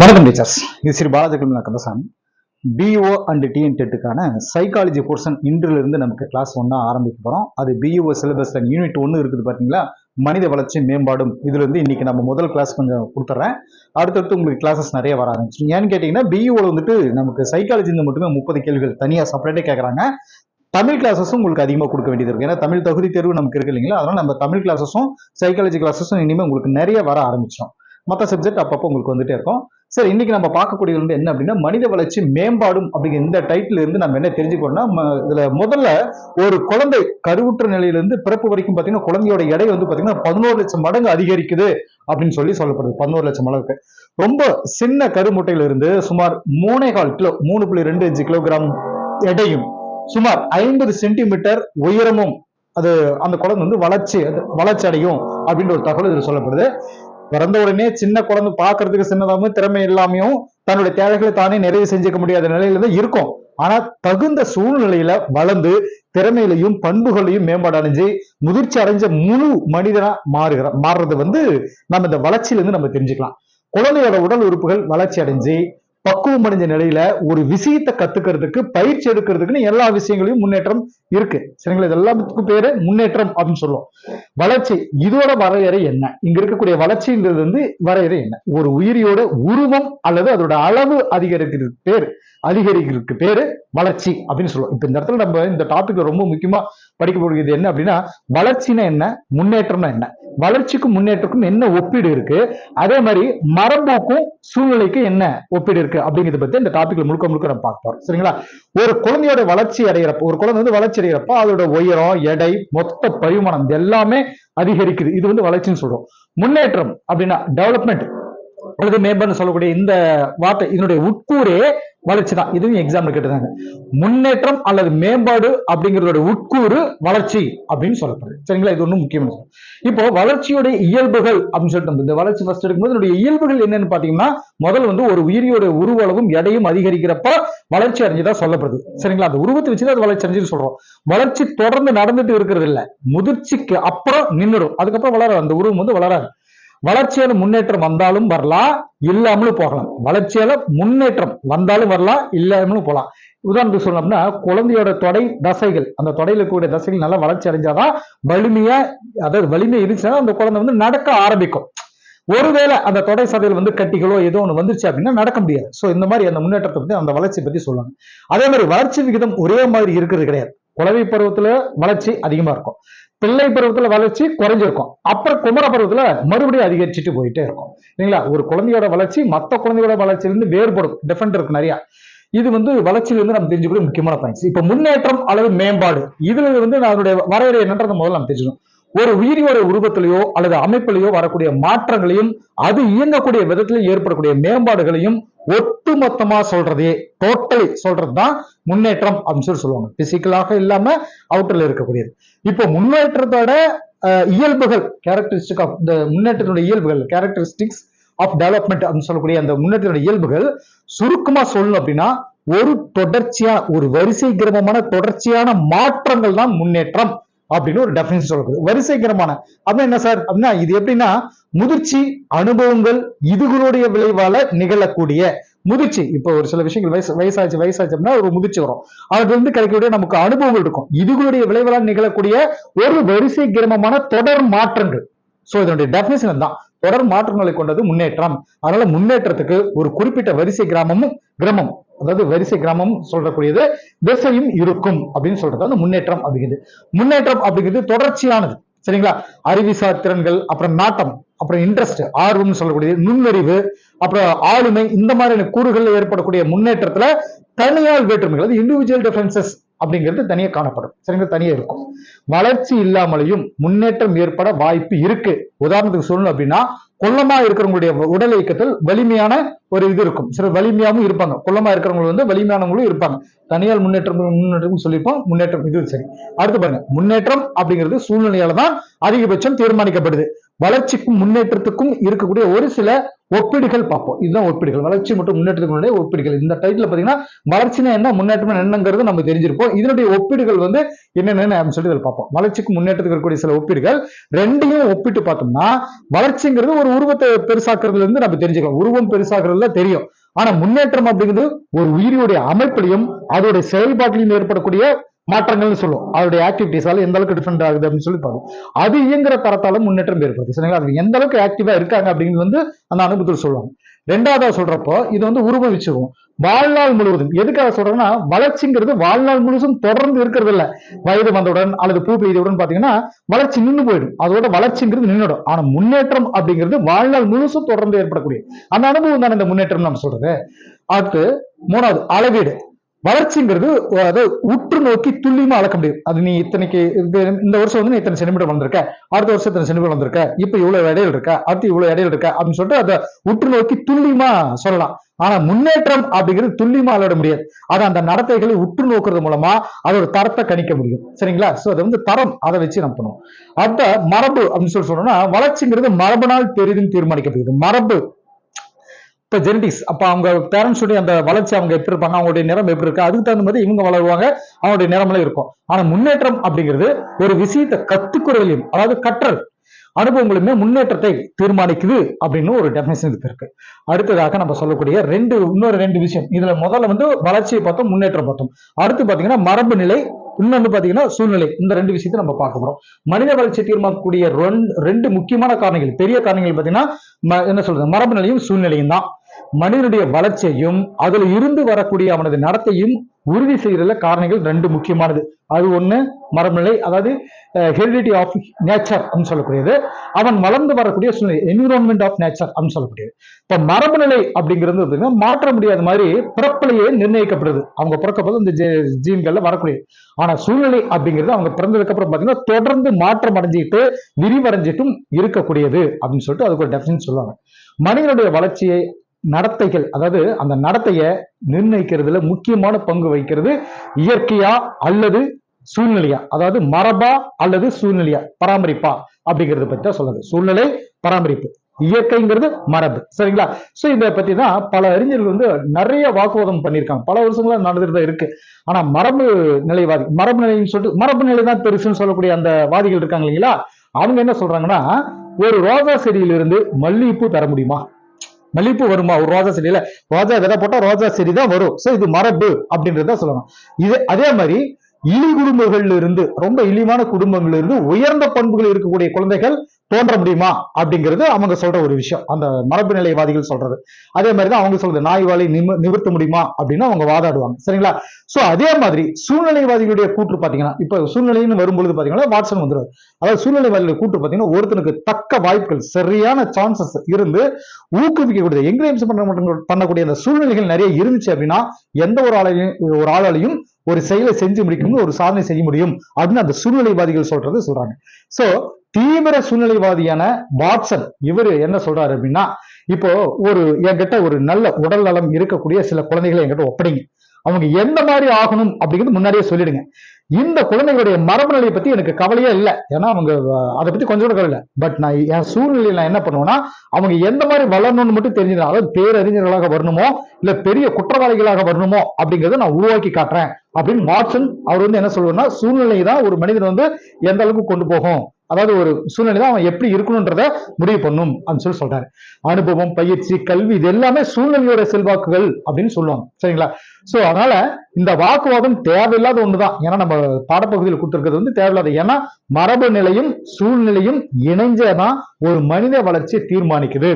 வணக்கம் டீச்சர்ஸ். இது Sri Balaji Kandasamy. P O and T N டெட்டுக்கான psychology portion இன்றிலிருந்து நமக்கு கிளாஸ் ஒன்றா ஆரம்பிக்க போகிறோம் அது பிஓ சிலபஸ்ல யூனிட் ஒன்று இருக்குது பார்த்தீங்களா மனித வளர்ச்சி மேம்பாடும் இதுல இருந்து இன்னைக்கு நம்ம முதல் கிளாஸ் கொஞ்சம் கொடுத்துட்றேன் அடுத்தடுத்து உங்களுக்கு கிளாஸஸ் நிறைய வர ஆரம்பிச்சு ஏன்னு கேட்டிங்கன்னா பிஇஓவில் வந்துட்டு நமக்கு சைக்காலஜி மட்டுமே முப்பது கேள்விகள் தனியாக செப்பரேட்டே கேட்குறாங்க தமிழ் கிளாஸஸும் உங்களுக்கு அதிகமாக கொடுக்க வேண்டியது இருக்கு. ஏன்னா தமிழ் தகுதி தேர்வு நமக்கு இருக்கு இல்லைங்களா? அதனால நம்ம தமிழ் கிளாஸஸும் சைக்காலஜி கிளாஸஸும் இனிமேல் உங்களுக்கு நிறைய வர ஆரம்பிச்சோம் மற்ற சப்ஜெக்ட் அப்பப்போ உங்களுக்கு வந்துட்டே இருக்கும். சரி இன்னைக்கு நம்ம பார்க்கக்கூடியது வந்து என்ன அப்படின்னா மனித வளர்ச்சி மேம்பாடும் அப்படிங்கிற இந்த டைட்டில் இருந்து நம்ம என்ன தெரிஞ்சுக்கணும்னா இதில் இதுல முதல்ல ஒரு குழந்தை கருவுற்ற நிலையிலிருந்து பிறப்பு வரைக்கும் பார்த்தீங்கன்னா குழந்தையோட எடை வந்து பார்த்தீங்கன்னா பதினோரு லட்சம் மடங்கு அதிகரிக்குது அப்படின்னு சொல்லி சொல்லப்படுது. பதினோரு லட்சம் அளவுக்கு. ரொம்ப சின்ன கருமுட்டையில இருந்து சுமார் மூணே கால் கிலோ மூணு புள்ளி ரெண்டு அஞ்சு கிலோகிராம் எடையும் சுமார் ஐம்பது சென்டிமீட்டர் உயரமும் அது அந்த குழந்தை வந்து வளர்ச்சி அது வளர்ச்சி அடையும் அப்படின்ற ஒரு தகவல் இதில் சொல்லப்படுது. பிறந்த உடனே சின்ன குழந்தை பார்க்கறதுக்கு சின்னதாகவும் திறமை இல்லாமையும் தன்னுடைய தேவைகளை தானே நிறைவு செஞ்சுக்க முடியாத நிலையில தான் இருக்கும். ஆனா தகுந்த சூழ்நிலையில வளர்ந்து திறமையிலையும் பண்புகளையும் மேம்பாடு அடைஞ்சு முதிர்ச்சி அடைஞ்ச முழு மனிதனா மாறுகிற மாறுறது வந்து நம்ம இந்த வளர்ச்சியில இருந்து நம்ம தெரிஞ்சுக்கலாம். குழந்தையோட உடல் உறுப்புகள் வளர்ச்சி அடைஞ்சு பக்குவம் அடைஞ்ச நிலையில ஒரு விஷயத்தை கத்துக்கிறதுக்கு பயிற்சி எடுக்கிறதுக்குன்னு எல்லா விஷயங்களையும் முன்னேற்றம் இருக்கு. சரிங்களா? இது எல்லாத்துக்கும் பேரு முன்னேற்றம் அப்படின்னு சொல்லுவோம். வளர்ச்சி இதோட வரையறை என்ன? இங்க இருக்கக்கூடிய வளர்ச்சின்றது வந்து வரையறை என்ன? ஒரு உயிரியோட உருவம் அல்லது அதோட அளவு அதிகரிக்கிறது. பேரு. அதிகரிக்கிறதுக்கு பேரு வளர்ச்சி அப்படின்னு சொல்லுவோம். இப்ப இந்த இடத்துல நம்ம இந்த டாபிக்ல ரொம்ப முக்கியமா படிக்கக்கூடியது என்ன அப்படின்னா வளர்ச்சினா என்ன? முன்னேற்றம்னா என்ன? வளர்ச்சிக்கும் முன்னேற்றக்கும் என்ன ஒப்பீடு இருக்கு? அதே மாதிரி மரபுக்கும் சூழ்நிலைக்கு என்ன ஒப்பீடு இருக்கு? அப்படிங்கிறத பத்தி இந்த டாபிக்ல முழுக்க முழுக்க நம்ம பார்க்கிறோம் சரிங்களா? ஒரு குழந்தையோட வளர்ச்சி அடைகிறப்ப ஒரு குழந்தை வந்து வளர்ச்சி அடைகிறப்ப அதோட உயரம் எடை மொத்த பரிமாணம் இது எல்லாமே அதிகரிக்குது. இது வந்து வளர்ச்சின்னு சொல்றோம். முன்னேற்றம் அப்படின்னா டெவலப்மெண்ட் அல்லது மேம்பாடு சொல்லக்கூடிய இந்த வார்த்தை இதனுடைய உட்கூறே வளர்ச்சி தான். இதுவும் எக்ஸாம்பிள் கேட்டுதாங்க முன்னேற்றம் அல்லது மேம்பாடு அப்படிங்கிறதோட உட்கூறு வளர்ச்சி அப்படின்னு சொல்லப்படுது. சரிங்களா? இது ஒன்றும் முக்கியமான இப்போ வளர்ச்சியோட இயல்புகள் அப்படின்னு சொல்லிட்டு இந்த வளர்ச்சி ஃபர்ஸ்ட் எடுக்கும்போது இதனுடைய இயல்புகள் என்னன்னு பாத்தீங்கன்னா முதல் வந்து ஒரு உயிரியோட உருவளவும் எடையும் அதிகரிக்கிறப்ப வளர்ச்சி அடைஞ்சதா சொல்லப்படுது. சரிங்களா? அந்த உருவத்தை வச்சுதான் அது வளர்ச்சி அடைஞ்சுன்னு சொல்றோம். வளர்ச்சி தொடர்ந்து நடந்துட்டு இருக்கிறது இல்ல. முதிர்ச்சிக்கு அப்புறம் நின்றுடும் அதுக்கப்புறம் வளர அந்த உருவம் வந்து வளராது. வளர்ச்சியால முன்னேற்றம் வந்தாலும் வரலாம் இல்லாமலும் போகலாம். வளர்ச்சியால முன்னேற்றம் வந்தாலும் வரலாம் இல்லாமலும் போகலாம். உதாரணத்துக்கு சொல்லணும்னா குழந்தையோட தொடை தசைகள் அந்த தொடையில இருக்கக்கூடிய தசைகள் நல்லா வளர்ச்சி அடைஞ்சாதான் வலிமையா அதாவது வலிமை இருந்துச்சுன்னா அந்த குழந்தை வந்து நடக்க ஆரம்பிக்கும். ஒருவேளை அந்த தொடை சதையில் வந்து கட்டிகளோ ஏதோ ஒன்று வந்துருச்சு அப்படின்னா நடக்க முடியாது. ஸோ இந்த மாதிரி அந்த முன்னேற்றத்தை பற்றி அந்த வளர்ச்சி பத்தி சொல்லுவாங்க அதே மாதிரி வளர்ச்சி விகிதம் ஒரே மாதிரி இருக்கிறது கிடையாது. குழந்தை பருவத்துல வளர்ச்சி அதிகமா இருக்கும். பிள்ளை பருவத்துல வளர்ச்சி குறைஞ்சிருக்கும். அப்புறம் குமர பருவத்துல மறுபடியும் அதிகரிச்சுட்டு போயிட்டே இருக்கும். இல்லைங்களா? ஒரு குழந்தையோட வளர்ச்சி மற்ற குழந்தையோட வளர்ச்சியிலிருந்து வேறுபடும். டிஃபரெண்ட் இருக்கு நிறைய. இது வந்து வளர்ச்சியிலிருந்து நம்ம தெரிஞ்சுக்கூடிய முக்கியமான பாயிண்ட்ஸ் இப்ப முன்னேற்றம் அல்லது மேம்பாடு. இதுல வந்து நான் அதனுடைய வரையறை என்னன்றது முதல்ல நம்ம தெரிஞ்சுக்கணும். ஒரு உயிரியோட உருவத்திலேயோ அல்லது அமைப்பிலேயோ வரக்கூடிய மாற்றங்களையும் அது இயங்கக்கூடிய விதத்திலும் ஏற்படக்கூடிய மேம்பாடுகளையும் ஒட்டுமொத்தமா சொல்றதே டோட்டலி சொல்றதுதான் முன்னேற்றம் அப்படின்னு சொல்லி சொல்லுவாங்க. பிசிக்கலாக இல்லாம அவுட்டர்ல இருக்கக்கூடியது. இப்போ முன்னேற்றத்தோட இயல்புகள் கேரக்டரிஸ்டிக் ஆஃப் இந்த முன்னேற்றத்தோட இயல்புகள் கேரக்டரிஸ்டிக்ஸ் ஆஃப் டெவலப்மெண்ட் அப்படின்னு சொல்லக்கூடிய அந்த முன்னேற்றத்தோட இயல்புகள் சுருக்கமா சொல்லணும் அப்படின்னா ஒரு தொடர்ச்சியா ஒரு வரிசை கிரமமான தொடர்ச்சியான மாற்றங்கள் தான் முன்னேற்றம். அப்படின்னு ஒரு டெஃபினேஷன் சொல்லப்படுது. வரிசை அப்படின்னா என்ன சார் அப்படின்னா இது எப்படின்னா முதிர்ச்சி அனுபவங்கள் இதுகளுடைய விளைவால நிகழக்கூடிய முதிர்ச்சி. இப்போ ஒரு சில விஷயங்கள் வயசு வயசாச்சு வயசாச்சு அப்படின்னா ஒரு முதிர்ச்சி வரும். அதுல இருந்து கிடைக்கக்கூடிய நமக்கு அனுபவங்கள் இருக்கும். இதுகளுடைய விளைவால நிகழக்கூடிய ஒரு வரிசை கிரமமான தொடர் மாற்றங்கள். சோ இதனுடைய டெஃபினேஷன் தான் தொடர் மாற்றங்களை கொண்டது முன்னேற்றம். அதனால முன்னேற்றத்துக்கு ஒரு குறிப்பிட்ட வரிசை கிராமமும். கிரமம் அதாவது வரிசை கிராமம் சொல்றக்கூடியது திசையும் இருக்கும் அப்படின்னு சொல்றது அந்த முன்னேற்றம் அப்படிங்கிறது முன்னேற்றம் அப்படிங்கிறது தொடர்ச்சியானது. சரிங்களா? அறிவுசார் திறன்கள் அப்புறம் நாட்டம் அப்புறம் இன்ட்ரெஸ்ட் ஆர்வம்னு சொல்லக்கூடிய நுண்ணறிவு அப்புறம் ஆளுமை இந்த மாதிரியான கூறுகள் ஏற்படக்கூடிய முன்னேற்றத்துல தனியால் வேற்றுமைகள் இண்டிவிஜுவல் டிஃபரன்சஸ் அப்படிங்கிறது தனியாக காணப்படும். சரிங்களா? தனியாக இருக்கும். வளர்ச்சி இல்லாமலையும் முன்னேற்றம் ஏற்பட வாய்ப்பு இருக்கு. உதாரணத்துக்கு சொல்லணும் அப்படின்னா குள்ளமா இருக்கிறவங்களுடைய உடல் இயக்கத்தில் வலிமையான ஒரு இது இருக்கும். சில வலிமையாகவும் இருப்பாங்க. குள்ளமா இருக்கிறவங்க வந்து வலிமையானவங்களும் இருப்பாங்க. தனியார் முன்னேற்றம் முன்னேற்றம் சொல்லியிருப்போம் முன்னேற்றம் இது சரி. அடுத்து பாருங்க. முன்னேற்றம் அப்படிங்கிறது சூழ்நிலையால தான் அதிகபட்சம் தீர்மானிக்கப்படுது. வளர்ச்சிக்கும் முன்னேற்றத்துக்கும் இருக்கக்கூடிய ஒரு சில ஒப்பீடுகள் பார்ப்போம். இதுதான் ஒப்பீடுகள். வளர்ச்சி மற்றும் முன்னேற்றத்தினுடைய ஒப்பீடுகள். இந்த டைட்டில் பார்த்தீங்கன்னா வளர்ச்சினா என்ன முன்னேற்றம் என்னங்கிறது நம்ம தெரிஞ்சிருப்போம். இதனுடைய ஒப்பீடுகள் வந்து என்னென்ன அப்படின்னு சொல்லிட்டு பார்ப்போம். வளர்ச்சிக்கு முன்னேற்றத்துக்கு இருக்கக்கூடிய சில ஒப்பீடுகள் ரெண்டையும் ஒப்பிட்டு பார்த்தோம்னா வளர்ச்சிங்கிறது ஒரு உருவத்தை பெருசாக்குறதுல இருந்து நம்ம தெரிஞ்சுக்கலாம். உருவம் பெருசாக்குறதுல தெரியும். ஆனா முன்னேற்றம் அப்படிங்கிறது ஒரு உயிரியுடைய அமைப்பிலையும் அதோடைய செயல்பாட்டிலையும் ஏற்படக்கூடிய மாற்றங்கள்னு சொல்லுவோம். அதோடைய ஆக்டிவிட்டிஸால எந்த அளவுக்கு டிஃபரெண்ட் ஆகுது அப்படின்னு சொல்லி பார்க்கும் அது இயங்குற தரத்தால முன்னேற்றம் ஏற்படுது. சரிங்களா? அது எந்த அளவுக்கு ஆக்டிவா இருக்காங்க அப்படிங்கிறது வந்து அந்த அனுபவத்தில் சொல்லுவாங்க. ரெண்டாவதா சொல்றப்போ இது வந்து உருவம் வாழ்நாள் முழுவதும். எதுக்காக சொல்றேன்னா வளர்ச்சிங்கிறது வாழ்நாள் முழுவதும் தொடர்ந்து இருக்கிறது இல்ல. வயது வந்தவுடன் அல்லது பூ பெய்தவுடன் பாத்தீங்கன்னா வளர்ச்சி நின்று போயிடும். அதோட வளர்ச்சிங்கிறது நின்றுடும் ஆனா முன்னேற்றம் அப்படிங்கிறது வாழ்நாள் முழுசும் தொடர்ந்து ஏற்படக்கூடிய. அந்த அனுபவம் தானே இந்த முன்னேற்றம் நம்ம சொல்றது. அடுத்து மூணாவது அளவீடு. வளர்ச்சிங்கிறது அதை உற்று நோக்கி துல்லியமா அளக்க முடியும். அது நீ இத்தனைக்கு இந்த வருஷம் வந்து நீ இத்தனை சென்டிமீட்டர் வந்திருக்க அடுத்த வருஷம் இத்தனை சென்டிமீட்டர் வந்திருக்க இப்ப இவ்வளவு இடையில இருக்க அடுத்து இவ்வளவு இடையில இருக்க அப்படின்னு சொல்லிட்டு அதை உற்று நோக்கி துல்லியமா சொல்லலாம். ஆனா முன்னேற்றம் அப்படிங்கிறது துல்லியமா அளவிட முடியாது. அது அந்த நடத்தைகளை உற்று நோக்குறது மூலமா அதோட தரத்தை கணிக்க முடியும். சரிங்களா? சோ அது வந்து தரம். அதை வச்சு நம்ம பண்ணுவோம். அடுத்த மரபு அப்படின்னு சொல்லி சொன்னோம்னா வளர்ச்சிங்கிறது மரபுனால் பெரிதும் தீர்மானிக்கப்படுகிறது. மரபு. இப்ப ஜெனடிக்ஸ் அப்ப அவங்க பேரண்ட்ஸுடைய அந்த வளர்ச்சி அவங்க எப்படி இருப்பாங்க அவங்களுடைய நிறம் எப்படி இருக்கு அதுக்கு தகுந்த மாதிரி இவங்க வளருவாங்க அவங்களுடைய நிறமெல்லாம் இருக்கும். ஆனா முன்னேற்றம் அப்படிங்கிறது ஒரு விஷயத்தை கத்துக்குறதுலையும் அதாவது கற்றல் அனுபவங்களுமே முன்னேற்றத்தை தீர்மானிக்குது அப்படின்னு ஒரு டெஃபினேஷன் இதுக்கு இருக்கு. அடுத்ததாக நம்ம சொல்லக்கூடிய ரெண்டு இன்னொரு ரெண்டு விஷயம். இதுல முதல்ல வந்து வளர்ச்சியை பார்த்தோம் முன்னேற்றம் பார்த்தோம். அடுத்து பாத்தீங்கன்னா மரபு நிலை இன்னொன்று பாத்தீங்கன்னா சூழ்நிலை. இந்த ரெண்டு விஷயத்தை நம்ம பார்க்க போறோம். மனித வளர்ச்சி தீர்மானக்கூடிய ரெண்டு ரெண்டு முக்கியமான காரணங்கள் பெரிய காரணங்கள் பாத்தீங்கன்னா ம- என்ன சொல்றது? மரபு நிலையும் சூழ்நிலையும் தான். மனிதனுடைய வளர்ச்சியையும் அதுல இருந்து வரக்கூடிய அவனது நடத்தையும் உறுதி செய்யறதுல காரணங்கள் ரெண்டு முக்கியமானது. அது ஒண்ணு மரபுநிலை அதாவது ஹெரிடிட்டி ஆஃப் நேச்சர் அப்படின்னு சொல்லக்கூடியது. அவன் வளர்ந்து வரக்கூடிய சூழ்நிலை என்விரான்மெண்ட் ஆஃப் நேச்சர் அப்படின்னு சொல்லக்கூடியது. இப்ப மரபுநிலை அப்படிங்கிறது பார்த்தீங்கன்னா மாற்ற முடியாத மாதிரி பிறப்பிலேயே நிர்ணயிக்கப்படுது. அவங்க பிறக்கப்போது அந்த ஜீன்கள்ல வரக்கூடியது. ஆனா சூழ்நிலை அப்படிங்கிறது அவங்க பிறந்ததுக்கு அப்புறம் பாத்தீங்கன்னா தொடர்ந்து மாற்றம் அடைஞ்சிட்டு விரிவடைஞ்சிட்டும் இருக்கக்கூடியது அப்படின்னு சொல்லிட்டு அதுக்கு ஒரு டெஃபினேஷன் சொல்லுவாங்க. மனிதனுடைய வளர்ச்சியை நடத்தைகள் அதாவது அந்த நடத்தையை நிர்ணயிக்கிறதுல முக்கியமான பங்கு வகிக்கிறது இயற்கையா அல்லது சூழ்நிலையா? அதாவது மரபா அல்லது சூழ்நிலையா? பராமரிப்பா அப்படிங்கறத பத்தி தான் சொல்லுது. சூழ்நிலை பராமரிப்பு. இயற்கைங்கிறது மரபு. சரிங்களா? சோ இதை பத்தி தான் பல அறிஞர்கள் வந்து நிறைய வாக்குவாதம் பண்ணியிருக்காங்க. பல வருஷங்களா நடந்துட்டு தான் இருக்கு. ஆனா மரபு நிலைவாதி மரபு நிலைன்னு சொல்லிட்டு மரபு நிலை தான் பெருசுன்னு சொல்லக்கூடிய அந்த வாதிகள் இருக்காங்க இல்லைங்களா? அவங்க என்ன சொல்றாங்கன்னா ஒரு ரோஜா செடியிலிருந்து மல்லிகைப்பூ தர முடியுமா? மலிப்பு வருமா? ஒரு ரோஜா செடியில. ரோஜா விதை போட்டா ரோஜா செடி தான் வரும். சோ இது மரபு அப்படின்றத சொல்லலாம் இது அதே மாதிரி இழி குடும்பங்கள்ல இருந்து ரொம்ப இழிவான குடும்பங்கள்ல இருந்து உயர்ந்த பண்புகள் இருக்கக்கூடிய குழந்தைகள் தோன்ற முடியுமா? அப்படிங்கிறது அவங்க சொல்ற ஒரு விஷயம். அந்த மரபு நிலைவாதிகள் சொல்றது. அதே மாதிரி தான் அவங்க சொல்றது நாய் வாழை நிம நிவர்த்த முடியுமா? அப்படின்னு அவங்க வாதாடுவாங்க. சரிங்களா? சோ அதே மாதிரி சூழ்நிலைவாதிகளுடைய கூற்று பாத்தீங்கன்னா இப்ப சூழ்நிலைன்னு வரும்பொழுது பாத்தீங்கன்னா வாட்ஸன் வந்துருவாரு. அதாவது சூழ்நிலைவாதிகளுடைய கூற்று பாத்தீங்கன்னா ஒருத்தனுக்கு தக்க வாய்ப்புகள் சரியான சான்சஸ் இருந்து ஊக்குவிக்கக்கூடிய என்கரேஜ் பண்ண மட்டும் பண்ணக்கூடிய அந்த சூழ்நிலைகள் நிறைய இருந்துச்சு அப்படின்னா எந்த ஒரு ஆளையும் ஒரு ஆளாலையும் ஒரு செயலை செஞ்சு முடிக்கணும் ஒரு சாதனை செய்ய முடியும் அப்படின்னு அந்த சூழ்நிலைவாதிகள் சொல்றது சொல்றாங்க. சோ தீவிர சூழ்நிலைவாதியான வாட்சன் இவரு என்ன சொல்றாரு அப்படின்னா இப்போ ஒரு என்கிட்ட ஒரு நல்ல உடல் நலம் இருக்கக்கூடிய சில குழந்தைகளை என்கிட்ட ஒப்படைங்க. அவங்க எந்த மாதிரி ஆகணும் அப்படிங்கிறது முன்னாடியே சொல்லிடுங்க. இந்த குழந்தைகளுடைய மரபு நிலையை பத்தி எனக்கு கவலையே இல்லை. ஏன்னா அவங்க அதை பத்தி கொஞ்சம் கூட கவலை இல்லை. பட் நான் என் சூழ்நிலையில நான் என்ன பண்ணுவேன்னா அவங்க எந்த மாதிரி வளரணும்னு மட்டும் தெரிஞ்சுதான் அதாவது பேரறிஞர்களாக வரணுமோ இல்ல பெரிய குற்றவாளிகளாக வரணுமோ அப்படிங்கறத நான் உருவாக்கி காட்டுறேன் அப்படின்னு வாட்சன் அவர் வந்து என்ன சொல்லுவேன்னா சூழ்நிலை தான் ஒரு மனிதன் வந்து எந்த அளவுக்கு கொண்டு போகும். அதாவது ஒரு சூழ்நிலை தான் அவன் எப்படி இருக்கணும்ன்றத முடிவு பண்ணும் அப்படின்னு சொல்லி சொல்றாரு. அனுபவம் பயிற்சி கல்வி இது எல்லாமே சூழ்நிலையோட செல்வாக்குகள் அப்படின்னு சொல்லுவாங்க. சரிங்களா? சோ அதனால இந்த வாக்குவாதம் தேவையில்லாத ஒண்ணுதான். ஏன்னா நம்ம பாடப்பகுதியில் கொடுத்துருக்கிறது வந்து தேவையில்லாத. ஏன்னா மரபு நிலையும் சூழ்நிலையும் இணைஞ்சதான் ஒரு மனித வளர்ச்சியை தீர்மானிக்குது.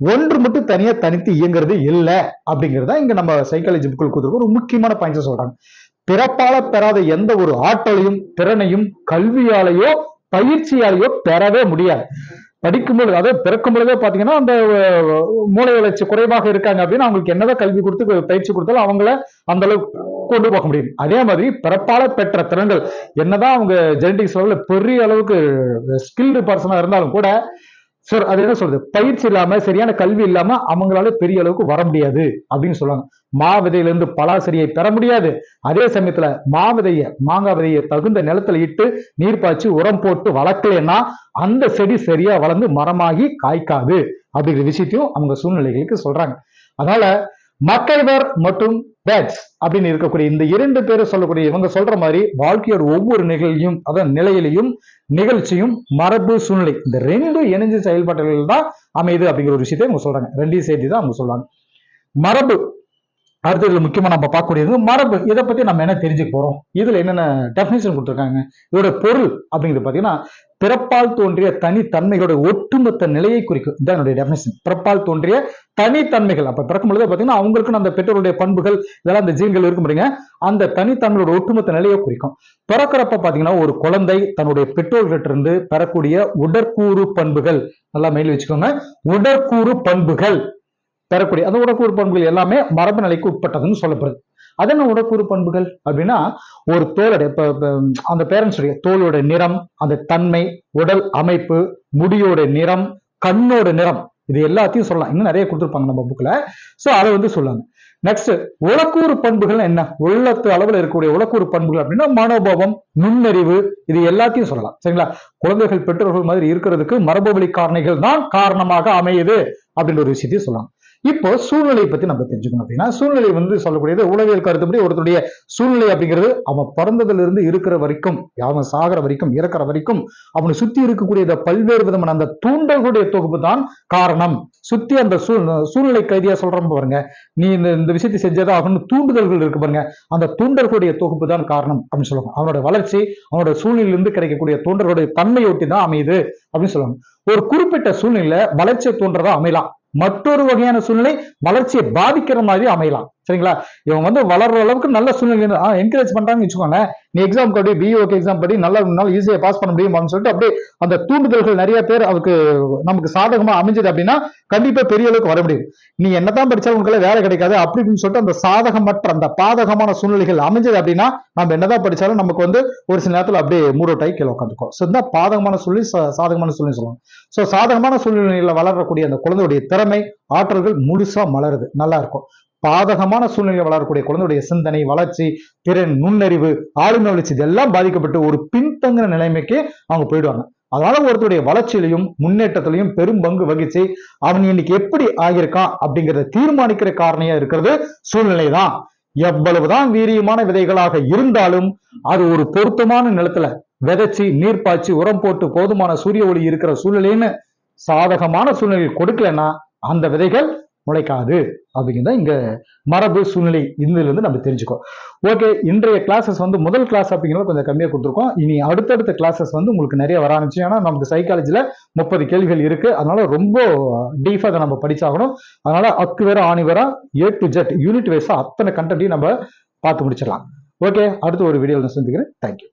ஒன்று மட்டும் தனியா தனித்து இயங்குறது இல்லை அப்படிங்கறத இங்க நம்ம சைக்காலஜி புக்கில் கொடுத்துருக்க ஒரு முக்கியமான பாயிண்ட்ஸ் சொல்றாங்க. பிறப்பால பெறாத எந்த ஒரு ஆற்றலையும் திறனையும் கல்வியாலேயோ பயிற்சியாலேயோ பெறவே முடியாது. படிக்கும்பொழுது அதாவது பிறக்கும் பொழுதே பாத்தீங்கன்னா அந்த மூளை வளர்ச்சி குறைவாக இருக்காங்க அப்படின்னு அவங்களுக்கு என்னதான் கல்வி கொடுத்து பயிற்சி கொடுத்தாலும் அவங்கள அந்த அளவுக்கு கொண்டு போக முடியும் அதே மாதிரி பிறப்பால பெற்ற திறன்கள் என்னதான் அவங்க ஜெனடிக்ஸ் லெவலில் பெரிய அளவுக்கு ஸ்கில்டு பர்சனா இருந்தாலும் கூட சார் அது என்ன சொல்றது? பயிற்சி இல்லாம சரியான கல்வி இல்லாம அவங்களால பெரிய அளவுக்கு வர முடியாது அப்படின்னு சொல்லுவாங்க. மா விதையிலிருந்து பலாசரியை பெற முடியாது. அதே சமயத்துல மா விதைய மாங்காய் விதையை தகுந்த நிலத்துல இட்டு நீர் பாய்ச்சி உரம் போட்டு வளர்க்கலன்னா அந்த செடி சரியா வளர்ந்து மரமாகி காய்க்காது அப்படிங்கிற விஷயத்தையும் அவங்க சூழ்நிலைகளுக்கு சொல்றாங்க. அதனால மக்கள்வர் மற்றும் பேட்ஸ் அப்படின்னு இருக்கக்கூடிய இந்த இரண்டு பேரை சொல்லக்கூடிய இவங்க சொல்ற மாதிரி வாழ்க்கையோட ஒவ்வொரு நிகழ்வையும் அதான் நிலையிலையும் நிகழ்ச்சியும் மரபு சூழ்நிலை இந்த ரெண்டும் இணைஞ்சு செயல்பாடுகள் தான் அமையுது அப்படிங்கிற ஒரு விஷயத்தை அவங்க சொல்றாங்க. ரெண்டையும் சேர்த்து தான் அவங்க சொல்றாங்க. மரபு அடுத்ததுல முக்கியமா நம்ம பார்க்கக்கூடியது மரபு. இதை பத்தி நம்ம என்ன தெரிஞ்சுக்க போறோம்? இதுல என்னென்ன டெபினேஷன் கொடுத்துருக்காங்க? இதோட பொருள் அப்படிங்கிறது பாத்தீங்கன்னா பிறப்பால் தோன்றிய தனித்தன்மைகளுடைய ஒட்டுமொத்த நிலையை குறிக்கும். இதான் என்னுடைய டெபினேஷன் பிறப்பால் தோன்றிய தனித்தன்மைகள். அப்ப பிறக்கும் பொழுது பாத்தீங்கன்னா அவங்களுக்கு அந்த பெற்றோருடைய பண்புகள் இதெல்லாம் அந்த ஜீன்கள் இருக்கும் முடியுங்க அந்த தனித்தன்மையோட ஒட்டுமொத்த நிலையை குறிக்கும். பிறக்கிறப்ப பாத்தீங்கன்னா ஒரு குழந்தை தன்னுடைய பெற்றோர்கிட்ட இருந்து பெறக்கூடிய உடற்கூறு பண்புகள் நல்லா மெயில் வச்சுக்கோங்க. உடற்கூறு பண்புகள். பெறக்கூடிய அந்த உடற்கூறு பண்புகள் எல்லாமே மரபு நிலைக்கு உட்பட்டதுன்னு சொல்லப்படுது. அது என்ன உடற்கூறு பண்புகள்? அப்படின்னா ஒரு தோலுடைய இப்போ அந்த பேரண்ட்ஸுடைய தோலோட நிறம் அந்த தன்மை உடல் அமைப்பு முடியோட நிறம் கண்ணோட நிறம் இது எல்லாத்தையும் சொல்லலாம். இன்னும் நிறைய கொடுத்துருப்பாங்க நம்ம புக்கில் ஸோ அதை வந்து சொல்லாங்க. நெக்ஸ்ட் உலக்கூறு பண்புகள் என்ன? உள்ளத்து அளவில் இருக்கக்கூடிய உலக்கூறு பண்புகள் அப்படின்னா மனோபாவம் நுண்ணறிவு இது எல்லாத்தையும் சொல்லலாம். சரிங்களா? குழந்தைகள் பெற்றோர்கள் மாதிரி இருக்கிறதுக்கு மரபு வழி காரணிகள் தான் காரணமாக அமையுது அப்படின்ற ஒரு விஷயத்தையும் சொல்லலாம். இப்போ சூழ்நிலையை பத்தி நம்ம தெரிஞ்சுக்கணும் அப்படின்னா சூழ்நிலை வந்து சொல்லக்கூடியது உளவியல் கருத்துப்படி ஒருத்தருடைய சூழ்நிலை அப்படிங்கிறது அவன் பிறந்ததுல இருந்து இருக்கிற வரைக்கும் அவன் சாகிற வரைக்கும் இறக்குற வரைக்கும் அவனை சுத்தி இருக்கக்கூடிய இந்த பல்வேறு விதமான அந்த தூண்டல்களுடைய தொகுப்பு தான் காரணம். சுத்தி அந்த சூழ்நிலை கைதியா சொல்றோம் பாருங்க. நீ இந்த இந்த விஷயத்தை செஞ்சதா ஆகணும் தூண்டுதல்கள் இருக்கு பாருங்க. அந்த தூண்டல்களுடைய தொகுப்பு தான் காரணம் அப்படின்னு சொல்லுவாங்க. அவனோட வளர்ச்சி அவனோட சூழ்நிலையிலிருந்து கிடைக்கக்கூடிய தூண்டர்களுடைய தன்மையொட்டி தான் அமையுது அப்படின்னு சொல்லுவாங்க. ஒரு குறிப்பிட்ட சூழ்நிலை வளர்ச்சியை தூண்டுறதா அமையலாம். மற்றொரு வகையான சூழ்நிலை வளர்ச்சியை பாதிக்கிற மாதிரி அமையலாம். சரிங்களா? இவங்க வந்து வளர்ற அளவுக்கு நல்ல சூழ்நிலை என்கரேஜ் பண்றாங்கன்னு வச்சுக்கோங்க நீ எக்ஸாம் படி பிஓக்கு எக்ஸாம் படி நல்லா நல்லா ஈஸியாக பாஸ் பண்ண முடியும் அப்படின்னு சொல்லிட்டு அப்படியே அந்த தூண்டுதல்கள் நிறைய பேர் அவருக்கு நமக்கு சாதகமா அமைஞ்சது அப்படின்னா கண்டிப்பா பெரிய அளவுக்கு வர முடியும். நீ என்னதான் படிச்சாலும் உங்களுக்கு வேலை கிடைக்காது அப்படி இப்படின்னு சொல்லிட்டு அந்த சாதகமற்ற அந்த பாதகமான சூழ்நிலைகள் அமைஞ்சது அப்படின்னா நம்ம என்னதான் படிச்சாலும் நமக்கு வந்து ஒரு சில நேரத்தில் அப்படியே மூடோட்டாய் கீழே உட்காந்துக்கும் ஸோ இந்த பாதகமான சூழ்நிலை சா- சாதகமான சூழ்நிலை சொல்லுவாங்க. ஸோ சாதகமான சூழ்நிலையில் வளரக்கூடிய அந்த குழந்தையுடைய திறமை ஆற்றல்கள் முழுசா மலருது. நல்லா இருக்கும். பாதகமான சூழ்நிலை வளரக்கூடிய குழந்தையுடைய சிந்தனை வளர்ச்சி திறன் நுண்ணறிவு ஆளுமை வளர்ச்சி இதெல்லாம் பாதிக்கப்பட்டு ஒரு பின்தங்கின நிலைமைக்கு அவங்க போயிடுவாங்க. அதனால ஒருத்தருடைய வளர்ச்சியிலையும் முன்னேற்றத்திலையும் பெரும் பங்கு வகிச்சு அவன் இன்னைக்கு எப்படி ஆகியிருக்கான் அப்படிங்கறத தீர்மானிக்கிற காரணியா இருக்கிறது சூழ்நிலை தான் எவ்வளவுதான் வீரியமான விதைகளாக இருந்தாலும் அது ஒரு பொருத்தமான நிலத்துல விதைச்சு நீர் பாய்ச்சி உரம் போட்டு போதுமான சூரிய ஒளி இருக்கிற சூழ்நிலைன்னு சாதகமான சூழ்நிலை கொடுக்கலன்னா அந்த விதைகள் முளைக்காது அப்படிங்கிறத இங்க மரபு சூழ்நிலை இதுல நம்ம தெரிஞ்சுக்கோ ஓகே இன்றைய கிளாஸஸ் வந்து முதல் கிளாஸ் அப்படிங்கிறத கொஞ்சம் கம்மியாக கொடுத்துருக்கோம். இனி அடுத்தடுத்த கிளாஸஸ் வந்து உங்களுக்கு நிறைய வர ஆரம்பிச்சு ஏன்னா நமக்கு சைக்காலஜியில் முப்பது கேள்விகள் இருக்கு. அதனால ரொம்ப டீஃபாக அதை நம்ம படிச்சாகணும். அதனால அக்கு வேற ஆணி வேற ஏ டு ஜெட் யூனிட் வைஸாக அத்தனை கண்டென்ட்டையும் நம்ம பார்த்து முடிச்சிடலாம். ஓகே அடுத்து ஒரு வீடியோவில் சந்திக்கிறேன். தேங்க்யூ